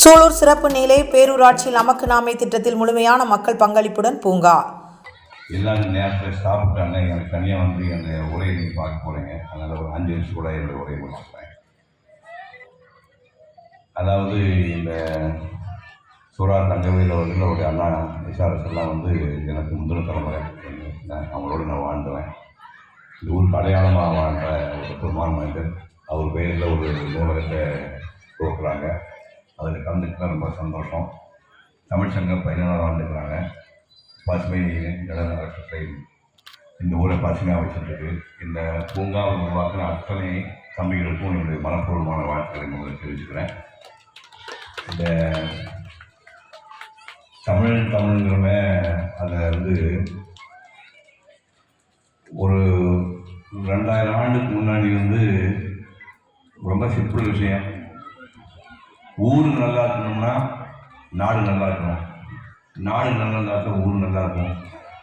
சூலூர் சிறப்பு நிலை பேரூராட்சி நமக்கு நாமே திட்டத்தில் முழுமையான மக்கள் பங்களிப்புடன் பூங்கா. எல்லாம் நேரத்தில் சாப்பிட்டாங்க எனக்கு தனியாக வந்து அந்த உரையை நீங்கள் பார்க்க போகிறீங்க அதனால் ஒரு அஞ்சு நிமிஷம் கூட என்னுடைய உரையை முடிச்சுக்கிறேன். அதாவது இந்த சூரா தங்கவேல் அவர்களுடைய அண்ணா விசாரசெல்லாம் எல்லாம் வந்து எனக்கு முந்தின தலைமுறை அவங்களோட நான் வாழ்ந்துவேன். இந்த ஊருக்கு அடையாளமாக வாழ்ந்த ஒரு பெருமான மனிதர். அவர் பெயரில் ஒரு நூலகத்தை துவக்குறாங்க அதில் கலந்துக்கலாம் ரொம்ப சந்தோஷம். தமிழ்ச்சங்கம் பதினேழாம் ஆண்டுக்கிறாங்க. பசுமை நிலநகரத்தை இந்த ஊரை பசுமையாக வச்சுருக்கு இந்த பூங்காவை உருவாக்கின அத்தனை தம்பிகளுக்கும் என்னுடைய மனப்பூர்வமான வாழ்த்துக்களை முதல்ல தெரிவிச்சுக்கிறேன். இந்த தமிழ் தமிழ்ங்கிறமே அதை வந்து ஒரு ரெண்டாயிரம் ஆண்டுக்கு முன்னாடி வந்து ரொம்ப சிம்பிள் விஷயம். ஊர் நல்லா இருக்கணும்னா நாடு நல்லா இருக்கணும். நாடு நல்லா இருந்தால் ஊர் நல்லா இருக்கும்.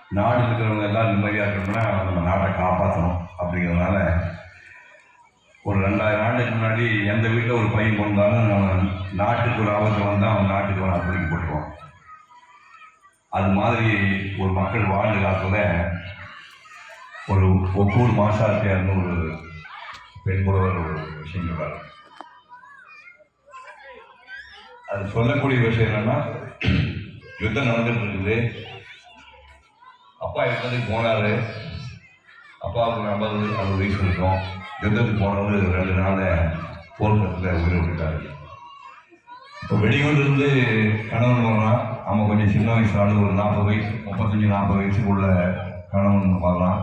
நாடு இருக்கிறவங்க எல்லாம் நிம்மதியாக இருக்கணும்னா நம்ம நாட்டை காப்பாற்றணும் அப்படிங்கிறதுனால ஒரு ரெண்டாயிரம் ஆண்டுக்கு முன்னாடி எந்த வீட்டில் ஒரு பையன் கொண்டாலும் நம்ம நாட்டுக்கு ஒரு ஆபத்து வந்தால் அவன் நாட்டுக்கு அவன் அப்படிக்கு போட்டுருவோம் அது மாதிரி ஒரு மக்கள் வாழ்ந்த காலத்தில் ஒரு ஒவ்வொரு மாசாத்தியார்னு ஒரு பெண் புலவர் ஒரு விஷயம் அது சொல்லக்கூடிய விஷயம் என்னன்னா யுத்தம் நடந்துட்டு இருக்குது அப்பா யுத்தத்துக்கு போனாரு. அப்பாவுக்கு ஐம்பது அறுபது வயசு இருக்கும். யுத்தத்துக்கு போனவர் ரெண்டு நாள் போர்க்களத்தில் உயிரை விட்டுட்டாரு. இப்போ வெளியூர்லேருந்து கணவன் போனால் நம்ம கொஞ்சம் சின்ன வயசு ஆளு ஒரு நாற்பது வயசு முப்பத்தஞ்சு நாற்பது வயசுக்குள்ள கணவன் வர்றான்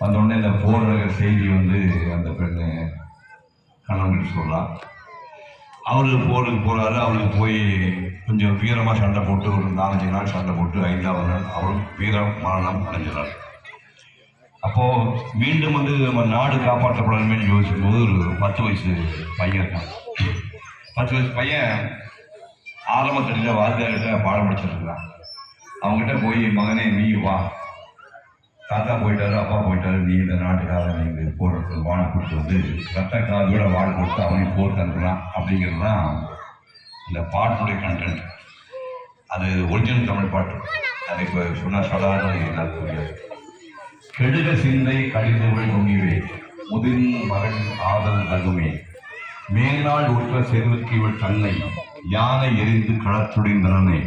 வந்தோடனே இந்த போர் செய்தி வந்து அந்த பெண்ணு கணவன் சொல்லலாம். அவரு போருக்கு போகிறாரு அவருக்கு போய் கொஞ்சம் வீரமாக சண்டை போட்டு ஒரு நாலஞ்சு நாள் சண்டை போட்டு ஐந்தாவது நாள் அவரும் வீர மரணம் அடைஞ்சினார் அப்போது மீண்டும் வந்து நம்ம நாடு காப்பாற்றப்படணுமே யோசிக்கும் போது ஒரு பத்து வயசு பையன் இருக்கான். பத்து வயசு பையன் ஆரம்பத்தில் வாத்தியார்கிட்ட பாடம் படிச்சிருக்கிறான் அவங்ககிட்ட போய் மகனே நீ வா. தாத்தா போயிட்டாரு அப்பா போயிட்டாரு நீ இந்த நாட்டுக்காக நீங்கள் போடுறது வாழை கொடுத்து வந்து ரத்த காதோட வாழை கொடுத்து அவனையும் போர் தந்துடலாம் அப்படிங்கிறது தான் இந்த பாட்டுடைய கண்டென்ட் அது ஒரிஜினல் தமிழ் பாட்டு. அது இப்போ சொன்னால் சொல்லாத எல்லாருக்கும் புரியாது. கெடுக சிந்தை கடிதவள் நுண்ணிவே முதின் மகன் ஆதல் தகுமே மேலாள் உற்ற செருவுக்கு இவள் தன்னை யானை எரிந்து களத்துடைந்தனே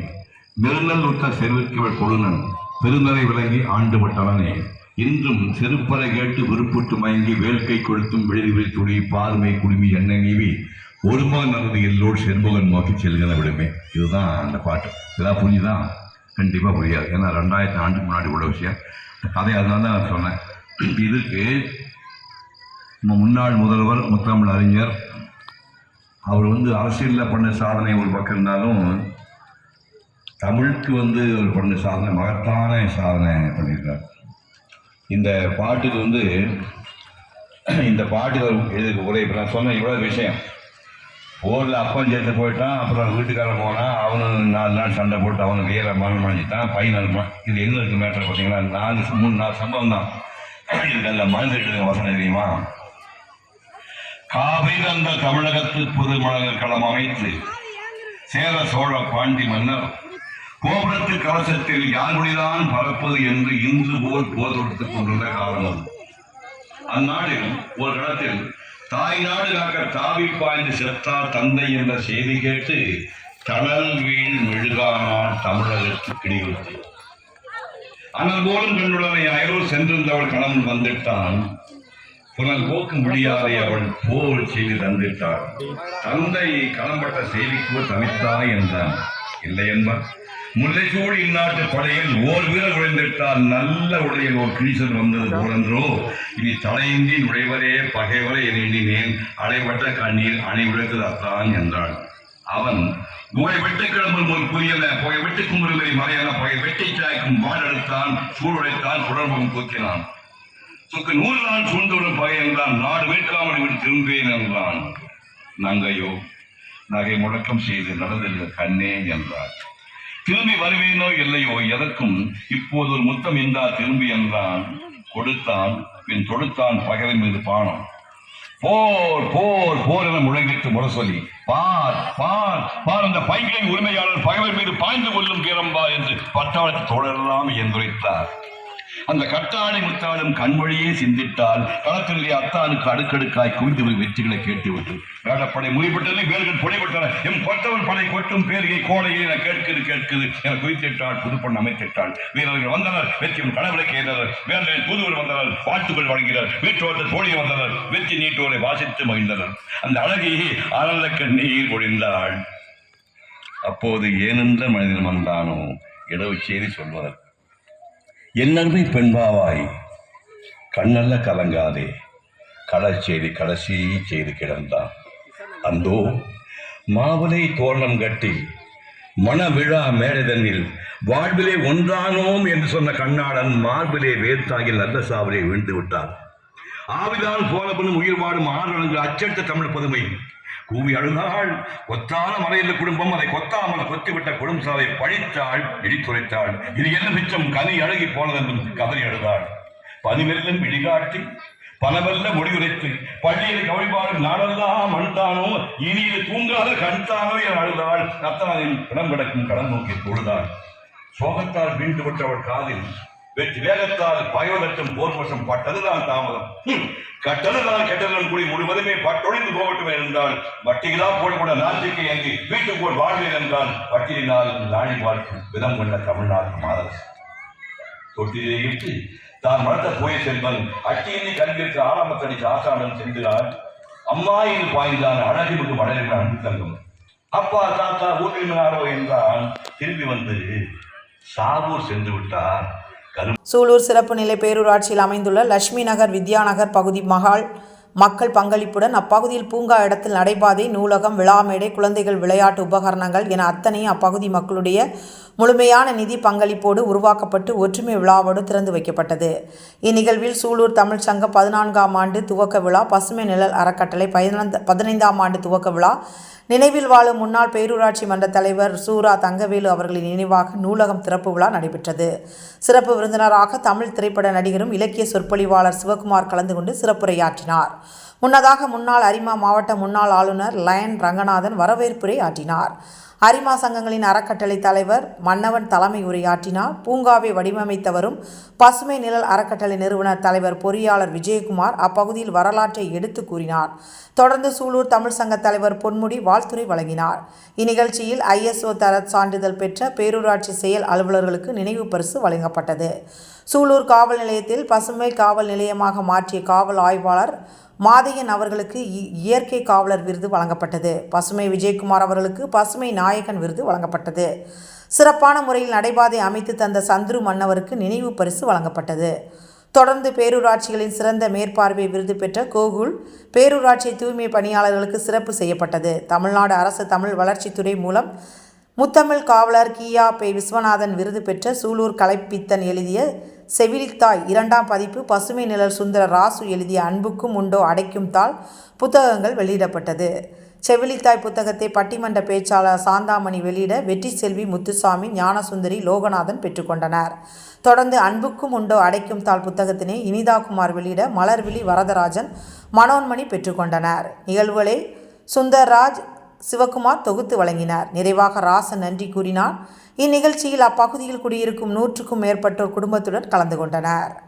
நெருநல் உற்ற செருவுக்கு இவள் கொழுனன் பெருநரை விளங்கி ஆண்டு ஆண்டுபட்டவனே இன்றும் செருப்பறை கேட்டு விருப்புட்டு மயங்கி வேல்கை கொளுத்தும் விழிவில் துளி பார்மை குடுமி எண்ணெய் நீவி. ஒருமகன் நல்லது எல்லோடு செருமகன் நோக்கி செல்கிற விடுமே. இதுதான் அந்த பாட்டு. இதெல்லாம் புரிஞ்சுதான் கண்டிப்பாக புரியாது. ஏன்னா ரெண்டாயிரத்தி ஆண்டுக்கு முன்னாடி உள்ள விஷயம். அதை அதனால தான் நான் சொன்னேன். இதுக்கு நம்ம முன்னாள் முதல்வர் முத்தமிழ் அறிஞர் அவர் வந்து அரசியலில் பண்ண சாதனை ஒரு பக்கம் இருந்தாலும் தமிழுக்கு வந்து ஒரு பண்ண சாதனை மகத்தான சாதனை பண்ணியிருக்கார். இந்த பாட்டுக்கு வந்து இந்த பாட்டு எதுக்கு உரை இப்போ நான் சொன்ன இவ்வளோ விஷயம். ஓரில் அப்பன் சேர்த்து போயிட்டான் அப்புறம் வீட்டுக்காரன் போனான் அவனு நாலு நாள் சண்டை போட்டு அவனுக்கு வீர மரணம் அடைஞ்சிட்டான் பையன் இருப்பான் இது எங்கே இருக்குது மேட்டர் பார்த்தீங்கன்னா நாலு மூணு நாலு சம்பவம் தான். இதுக்கு அதில் மறந்துட்டு வசனம் தெரியுமா? காவிரி அந்த தமிழகத்து புதுமணல் களம் அமைத்து சேர சோழ பாண்டி மன்னர் கோபுரத்து கவசத்தில் யாருடையதான் பறப்பது என்று இன்று போல் போர் தொடுத்துக் கொண்டிருந்த காலம் அது. அந்நாளில் ஒரு இடத்தில் தாய் நாடு காக்க தாவி பாய்ந்து செத்தார் தந்தை என்ற செய்தி கேட்டு தளல் வீண் மெழுகானான் தமிழகத்து கிடிவிட்டு அனல் போலும் கண்டுடனை அயலோ சென்றிருந்தவள் கணவன் வந்துட்டான். புனல் போக்கு முடியாதே அவள் போல் செய்து தந்திட்டாள். தந்தை களம்பட்ட செய்திக்கு தவித்தாய் என்றான். இல்லை என்பார். முல்லைச்சூழ் இந்நாட்டு படையில் ஓர் வீரர் நுழைந்திட்டால் நல்ல உடையில் ஓர் கிழிசல் வந்தது போலன்றோ. இனி தலையின்றி நுழைவரே பகைவரை என எண்ணினேன். அடைபட்ட கண்ணீர் அணைவிடுத்தது அத்தான் என்றாள் அவன் புகை வெட்டு கிளம்பும் போல் புரியல. புகை வெட்டு குமுறுவதை மறையல புகை வெட்டி சாய்க்கும் வாழெடுத்தான் சூழலைத்தான் குடம்பம் தூக்கினான். துக்கு நூறு நாள் சூழ்ந்தோடும் பகை என்றான். நாடு மீட்காமல் விட்டு திரும்பேன் என்றான். நங்கையோ நகை முழக்கம் செய்து நடந்திருந்த கண்ணே என்றார் திரும்பி வருவேனோ இல்லையோ எதற்கும் இப்போது ஒரு முத்தம் இந்தா திரும்பி என்றான். கொடுத்தான் பின் தொடுத்தான் பகலின் மீது பானம். போர் போர் போர் என முழங்கிட்டு முரசொலி பார் பார் பார் அந்த பைகளின் உரிமையாளர் பகைவர் மீது பாய்ந்து கொள்ளும் வீரம்பா என்று பட்டாளத்து தோழரெல்லாம் என்றுரைத்தார் அந்த கட்டாளை முத்தாளும் கண்மொழியே சிந்தித்தால் களத்திலே அத்தானுக்கு அடுக்கடுக்காய் குவிந்து போய் வெற்றிகளை கேட்டுவிட்டு. வேடப்படை முறிப்பட்டதை வேல்கள் பொடிபட்டன. எம் கொத்தவன் படை கொட்டும் பேரிகை கோடையை என கேட்குது கேட்குது என குவித்திட்டாள் புதுப்பண் அமைத்திட்டாள். வீரர்கள் வந்தனர் வெற்றியும் கடவுளுக்கு ஏற்றனர் வேந்தர்கள் தூதுவர் வந்தனர் வாழ்த்துக்கள் வழங்கினர். வீட்டோட்ட தோழியை வந்தனர் வெற்றி நீட்டோரை வாசித்து மகிழ்ந்தனர். அந்த அழகியை ஆனந்த கண்ணீர் பொழிந்தாள். அப்போது ஏனென்ற மனிதன் வந்தானோ? இடவு செய்தி சொல்வதற்கு. என்னருமை பெண்பாவாய் கண்ணல்ல கலங்காதே. கடல் செய்தி கடைசி செய்து கிடந்தான். அந்தோ மாவிலை தோரணம் கட்டி மணவிழா மேடைதனில் வாழ்விலே ஒன்றானோம் என்று சொன்ன கண்ணாடன் மார்பிலே வேர்த்தாகில் நல்ல சாவிலே விழுந்து விட்டார். ஆவிதான் போலவனும் உயிர் வாடும் ஆறுடங்கு அச்சடித்த தமிழ் பதுமை கூவி அழுதாள் கொத்தான மலையில் குடும்பம் அதை கொத்தாமல் கொத்திவிட்ட குடும்பசாவை பழித்தாள் இடித்துரைத்தாள் இது என்ன மிச்சம்? கனி அழகி போனதென்றும் கதறி அழுதாள். பனிவெல்லும் விழிகாட்டி பனவெல்ல முடிவுரைத்து பள்ளியில் கவிழ்பாடும் நாடெல்லாம் மண்தானோ இனி இது தூங்காத கண்தானோ என அழுதாள். நத்தனாரின் இடம் கிடக்கும் கடன் நோக்கி தொழுதாள். சோகத்தால் வீண்டு விட்டவள் காதில் வெற்றி வேகத்தால் பயோலட்சம் போர் வருஷம் பட்டதுதான் தாமதம். ஹம், கட்டதுதான் கெட்டதுடன் கூடி முழுவதுமே பட்டொழிந்து போகட்டும் என்றால் வட்டிகளா போடக்கூட நாட்டுக்கு ஏங்கி வீட்டுக்குள் வாழ்வேன் என்றால் வட்டியினால் நாடி வாழ்க்கும் விதம் கொண்ட தமிழ்நாட்டு மாதரசு. தொட்டிலே இட்டு தான் வளர்த்த போய செல்வன் அட்டியினை கல்விற்கு ஆரம்பத்தடிக்கு ஆசானம் சென்றார் அம்மா என்று பாய்ந்தான் அழகிற்கு வளரின அன்பு தங்கம் அப்பா தாத்தா ஊரில் என்றால் திரும்பி வந்து சாவூர் சென்று விட்டார். சூலூர் சிறப்பு நிலை பேரூராட்சியில் அமைந்துள்ள லட்சுமி நகர் வித்யாநகர் பகுதி மகால். மக்கள் பங்களிப்புடன் அப்பகுதியில் பூங்கா இடத்தில் நடைபாதை நூலகம் விழாமேடை குழந்தைகள் விளையாட்டு உபகரணங்கள் என அத்தனையும் அப்பகுதி மக்களுடைய முழுமையான நிதி பங்களிப்போடு உருவாக்கப்பட்டு ஒற்றுமை விழாவோடு திறந்து வைக்கப்பட்டது. இந்நிகழ்வில் சூலூர் தமிழ்ச்சங்க பதினான்காம் ஆண்டு துவக்க விழா பசுமை நிழல் அறக்கட்டளை பதினைந்தாம் ஆண்டு துவக்க விழா நினைவில் வாழும் முன்னாள் பேரூராட்சி மன்ற தலைவர் சூரா தங்கவேலு அவர்களின் நினைவாக நூலகம் திறப்பு விழா நடைபெற்றது. சிறப்பு விருந்தினராக தமிழ் திரைப்பட நடிகரும் இலக்கிய சொற்பொழிவாளர் சிவகுமார் கலந்து கொண்டு சிறப்புரையாற்றினார். முன்னதாக முன்னாள் அரிமா மாவட்ட முன்னாள் ஆளுநர் லயன் ரங்கநாதன் வரவேற்புரை ஆற்றினார். அரிமா சங்கங்களின் அறக்கட்டளை தலைவர் மன்னவன் தலைமை உரையாற்றினார். பூங்காவை வடிவமைத்தவரும் பசுமை நிழல் அறக்கட்டளை நிறுவனர் தலைவர் பொறியாளர் விஜயகுமார் அப்பகுதியில் வரலாற்றை எடுத்து கூறினார். தொடர்ந்து சூலூர் தமிழ் சங்க தலைவர் பொன்முடி வாழ்த்துரை வழங்கினார். இந்நிகழ்ச்சியில் ஐஎஸ்ஓ தர சான்றிதழ் பெற்ற பேரூராட்சி செயல் அலுவலர்களுக்கு நினைவு பரிசு வழங்கப்பட்டது. சூலூர் காவல் நிலையத்தில் பசுமை காவல் நிலையமாக மாற்றிய காவல் ஆய்வாளர் மாதையன் அவர்களுக்கு இ- இயற்கை காவலர் விருது வழங்கப்பட்டது. பசுமை விஜயகுமார் அவர்களுக்கு பசுமை நாயகன் விருது வழங்கப்பட்டது. சிறப்பான முறையில் நடைபாதை அமைத்து தந்த சந்துரு மன்னவருக்கு நினைவு பரிசு வழங்கப்பட்டது. தொடர்ந்து பேரூராட்சிகளின் சிறந்த மேற்பார்வை விருது பெற்ற கோகுல் பேரூராட்சி தூய்மை பணியாளர்களுக்கு சிறப்பு செய்யப்பட்டது. தமிழ்நாடு அரசு தமிழ் வளர்ச்சித்துறை மூலம் முத்தமிழ் காவலர் கியா பே. விஸ்வநாதன் விருது பெற்ற சூலூர் கலைப்பித்தன் எழுதிய செவிலித்தாய் இரண்டாம் பதிப்பு பசுமை நிழல் சுந்தர ராசு எழுதிய அன்புக்கும் உண்டோ அடைக்கும் தாள் புத்தகங்கள் வெளியிடப்பட்டது. செவிலித்தாய் புத்தகத்தை பட்டிமன்ற பேச்சாளர் சாந்தாமணி வெளியிட வெற்றி செல்வி முத்துசாமி ஞானசுந்தரி லோகநாதன் பெற்றுக்கொண்டனர் தொடர்ந்து அன்புக்கும் உண்டோ அடைக்கும் தாள் புத்தகத்தினை இனிதாகுமார் வெளியிட மலர்விழி வரதராஜன் மனோன்மணி பெற்றுக்கொண்டனர் நிகழ்வுகளை சுந்தர்ராஜ் சிவகுமார் தொகுத்து வழங்கினார். நிறைவாக ராசன் நன்றி கூறினார். இந்நிகழ்ச்சியில் அப்பகுதியில் குடியிருக்கும் நூற்றுக்கும் மேற்பட்டோர் குடும்பத்துடன் கலந்து கொண்டனர்.